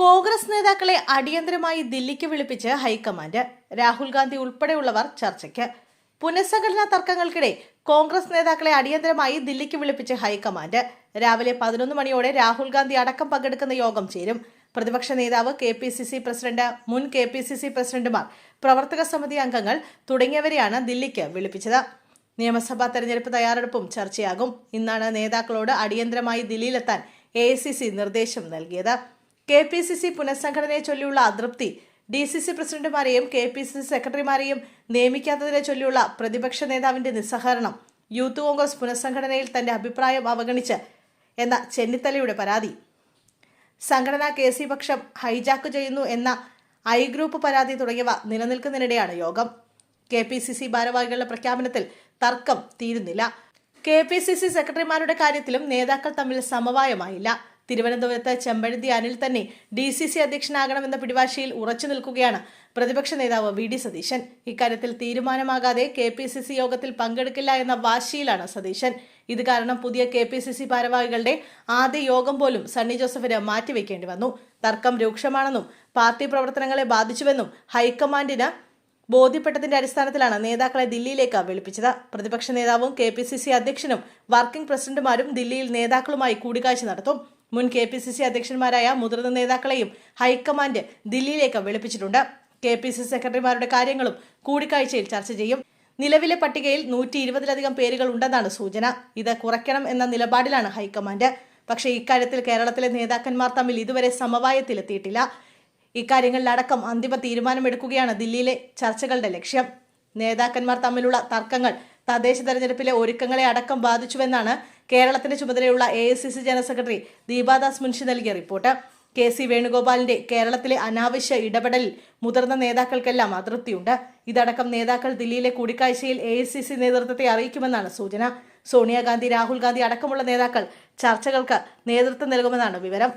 കോൺഗ്രസ് നേതാക്കളെ അടിയന്തരമായി ദില്ലിക്ക് വിളിപ്പിച്ച് ഹൈക്കമാൻഡ്. രാഹുൽ ഗാന്ധി ഉൾപ്പെടെയുള്ളവർ ചർച്ചയ്ക്ക്. പുനഃസംഘടനാ തർക്കങ്ങൾക്കിടെ കോൺഗ്രസ് നേതാക്കളെ അടിയന്തരമായി ദില്ലിക്ക് വിളിപ്പിച്ച് ഹൈക്കമാൻഡ്. രാവിലെ പതിനൊന്ന് മണിയോടെ രാഹുൽ ഗാന്ധി അടക്കം പങ്കെടുക്കുന്ന യോഗം ചേരും. പ്രതിപക്ഷ നേതാവ് K P C C president മുൻ കെ പി സി സി പ്രസിഡന്റുമാർ പ്രവർത്തക സമിതി അംഗങ്ങൾ തുടങ്ങിയവരെയാണ് ദില്ലിക്ക് വിളിപ്പിച്ചത്. നിയമസഭാ തെരഞ്ഞെടുപ്പ് തയ്യാറെടുപ്പും ചർച്ചയാകും. ഇന്നാണ് നേതാക്കളോട് അടിയന്തരമായി ദില്ലിയിലെത്താൻ എ നിർദ്ദേശം നൽകിയത്. കെ പി സി സി പുനഃസംഘടനയെ ചൊല്ലിയുള്ള അതൃപ്തി ഡി സി സി പ്രസിഡന്റുമാരെയും കെ പി സി സി സെക്രട്ടറിമാരെയും നിയമിക്കാത്തതിനെ ചൊല്ലിയുള്ള പ്രതിപക്ഷ നേതാവിന്റെ നിസ്സഹകരണം യൂത്ത് കോൺഗ്രസ് പുനഃസംഘടനയിൽ തന്റെ അഭിപ്രായം അവഗണിച്ച് എന്ന ചെന്നിത്തലയുടെ പരാതി. സംഘടനാ കെ സി പക്ഷം ഹൈജാക്ക് ചെയ്യുന്നു എന്ന ഐ ഗ്രൂപ്പ് പരാതി തുടങ്ങിയവ നിലനിൽക്കുന്നതിനിടെയാണ് യോഗം. കെ പി സി സി ഭാരവാഹികളുടെ പ്രഖ്യാപനത്തിൽ തർക്കം തീരുന്നില്ല. കെ പി സി സി സെക്രട്ടറിമാരുടെ കാര്യത്തിലും നേതാക്കൾ തമ്മിൽ സമവായമായില്ല. തിരുവനന്തപുരത്ത് ചെമ്പഴന്തി അനിൽ തന്നെ ഡി സി സി അധ്യക്ഷനാകണമെന്ന പിടിവാശിയിൽ ഉറച്ചു നിൽക്കുകയാണ് പ്രതിപക്ഷ നേതാവ് വി ഡി സതീശൻ. ഇക്കാര്യത്തിൽ തീരുമാനമാകാതെ കെ പി സി സി യോഗത്തിൽ പങ്കെടുക്കില്ല എന്ന വാശിയിലാണ് സതീശൻ. ഇത് കാരണം പുതിയ കെ പി സി സി ഭാരവാഹികളുടെ ആദ്യ യോഗം പോലും സണ്ണി ജോസഫിന് മാറ്റിവെക്കേണ്ടി വന്നു. തർക്കം രൂക്ഷമാണെന്നും പാർട്ടി പ്രവർത്തനങ്ങളെ ബാധിച്ചുവെന്നും ഹൈക്കമാൻഡിന് ബോധ്യപ്പെട്ടതിന്റെ അടിസ്ഥാനത്തിലാണ് നേതാക്കളെ ദില്ലിയിലേക്ക് വിളിപ്പിച്ചത്. പ്രതിപക്ഷ നേതാവും കെ പി സി സി അധ്യക്ഷനും വർക്കിംഗ് പ്രസിഡന്റുമാരും ദില്ലിയിൽ നേതാക്കളുമായി കൂടിക്കാഴ്ച നടത്തും. മുൻ കെ പി സി സി അധ്യക്ഷന്മാരായ മുതിർന്ന നേതാക്കളെയും ഹൈക്കമാൻഡ് ദില്ലിയിലേക്ക് വിളിപ്പിച്ചിട്ടുണ്ട്. കെ പി സി സെക്രട്ടറിമാരുടെ കാര്യങ്ങളും കൂടിക്കാഴ്ചയിൽ ചർച്ച ചെയ്യും. നിലവിലെ പട്ടികയിൽ നൂറ്റി ഇരുപതിലധികം പേരുകൾ ഉണ്ടെന്നാണ് സൂചന. ഇത് കുറയ്ക്കണം എന്ന നിലപാടിലാണ് ഹൈക്കമാൻഡ്. പക്ഷേ ഇക്കാര്യത്തിൽ കേരളത്തിലെ നേതാക്കന്മാർ തമ്മിൽ ഇതുവരെ സമവായത്തിലെത്തിയിട്ടില്ല. ഇക്കാര്യങ്ങളിലടക്കം അന്തിമ തീരുമാനമെടുക്കുകയാണ് ദില്ലിയിലെ ചർച്ചകളുടെ ലക്ഷ്യം. നേതാക്കന്മാർ തമ്മിലുള്ള തർക്കങ്ങൾ തദ്ദേശ തെരഞ്ഞെടുപ്പിലെ ഒരുക്കങ്ങളെ അടക്കം ബാധിച്ചുവെന്നാണ് കേരളത്തിന്റെ ചുമതലയുള്ള A general secretary Deepa Das Munshi നൽകിയ റിപ്പോർട്ട്. കെ സി വേണുഗോപാലിന്റെ കേരളത്തിലെ അനാവശ്യ ഇടപെടലിൽ മുതിർന്ന നേതാക്കൾക്കെല്ലാം അതൃപ്തിയുണ്ട്. ഇതടക്കം നേതാക്കൾ ദില്ലിയിലെ കൂടിക്കാഴ്ചയിൽ എ നേതൃത്വത്തെ അറിയിക്കുമെന്നാണ് സൂചന. സോണിയാഗാന്ധി രാഹുൽ ഗാന്ധി അടക്കമുള്ള നേതാക്കൾ ചർച്ചകൾക്ക് നേതൃത്വം നൽകുമെന്നാണ് വിവരം.